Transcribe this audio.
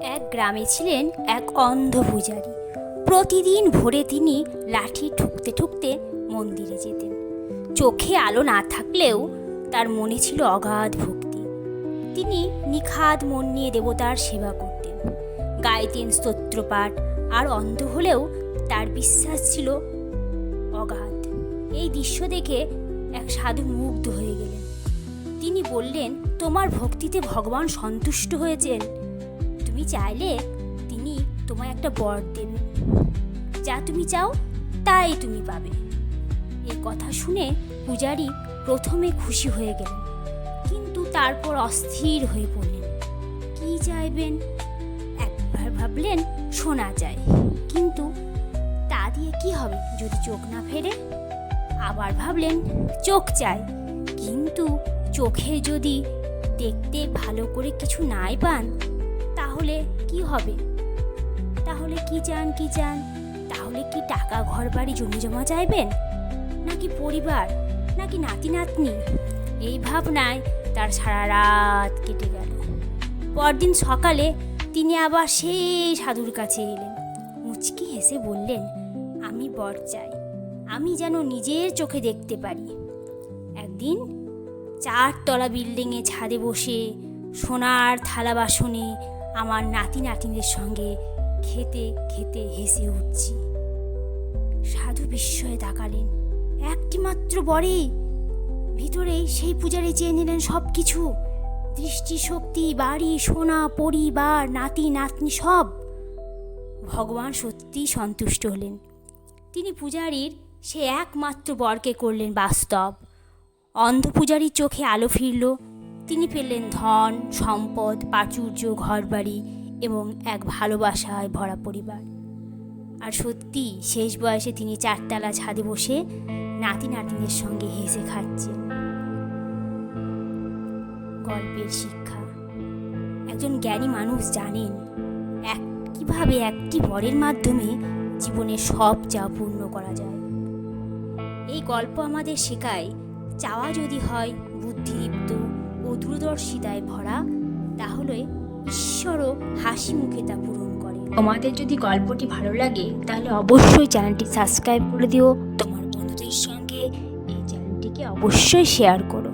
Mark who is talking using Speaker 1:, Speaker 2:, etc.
Speaker 1: এক গ্রামে ছিলেন এক অন্ধ পূজারী। প্রতিদিন ভোরে তিনি লাঠি ঠুকতে ঠুকতে মন্দিরে যেতেন। চোখে আলো না থাকলেও তার মনে ছিল অগাধ ভক্তি। তিনি নিখাদ মন নিয়ে দেবতার সেবা করতেন। গাইতেন স্তোত্রপাঠ, আর অন্ধ হলেও তার বিশ্বাস ছিল অগাধ। এই দৃশ্য দেখে এক সাধু মুগ্ধ হয়ে গেলেন। তিনি বললেন, তোমার ভক্তিতে ভগবান সন্তুষ্ট হয়েছেন। চাইলে তিনি তোমায় একটা বর দেবেন। যা তুমি চাও, তাই তুমি পাবে। এই কথা শুনে পূজারী প্রথমে খুশি হয়ে গেলেন, কিন্তু তারপর অস্থির হয়ে পড়লেন। কি চাইবেন? একবার ভাবলেন শোনা যায়, কিন্তু তা দিয়ে কি হবে যদি চোখ না ফেরে? আবার ভাবলেন চোখ চাই, কিন্তু চোখে যদি দেখতে ভালো করে কিছু নাই পান তাহলে কি হবে? তাহলে কি চান কি চান? তাহলে কি টাকা ঘর বাড়ি জমি জমা চাইবেন? নাকি পরিবার? নাকি নাতি নাতনি এই ভাবনায় তার সারা রাত কেটে গেল। পরদিন সকালে তিনি আবার সেই সাধুর কাছে এলেন। মুচকি হেসে বললেন, আমি বর চাই। আমি যেন নিজের চোখে দেখতে পারি। একদিন চারতলা বিল্ডিংয়ে ছাদে বসে সোনার থালা বাসনে আমার নাতি নাতিনের সঙ্গে খেতে খেতে হেসে উঠছি। সাধু বিস্ময়ে তাকালেন। একটি মাত্র বরে ভিতরেই সেই পূজারি চেয়ে নিলেন সব কিছু দৃষ্টিশক্তি, বাড়ি, সোনা, পরিবার, নাতি, নাতনি সব। ভগবান সত্যিই সন্তুষ্ট হলেন। তিনি পূজারীর সে একমাত্র বরকে করলেন বাস্তব। অন্ধ পূজারীর চোখে আলো ফিরল। তিনি পেলেন ধন, সম্পদ, প্রাচুর্য, ঘরবাড়ি এবং এক ভালোবাসায় ভরা পরিবার। আর সত্যি, শেষ বয়সে তিনি চারতলা ছাদে বসে নাতি নাতিনের সঙ্গে হেসে খাচ্ছেন। গল্পের শিক্ষা। একজন জ্ঞানী মানুষ জানেন, এক, কীভাবে একটি বরের মাধ্যমে জীবনে সব চা পূর্ণ করা যায়। এই গল্প আমাদের শেখায়, চাওয়া যদি হয় ও দূরদর্শিতায় ভরা তাহলে ঈশ্বরও হাসি মুখে তা পূরণ করে। তোমাদের যদি গল্পটি ভালো লাগে তাহলে অবশ্যই চ্যানেলটি সাবস্ক্রাইব করে দিও। তোমার বন্ধুদের সঙ্গে এই চ্যানেলটিকে অবশ্যই শেয়ার করো।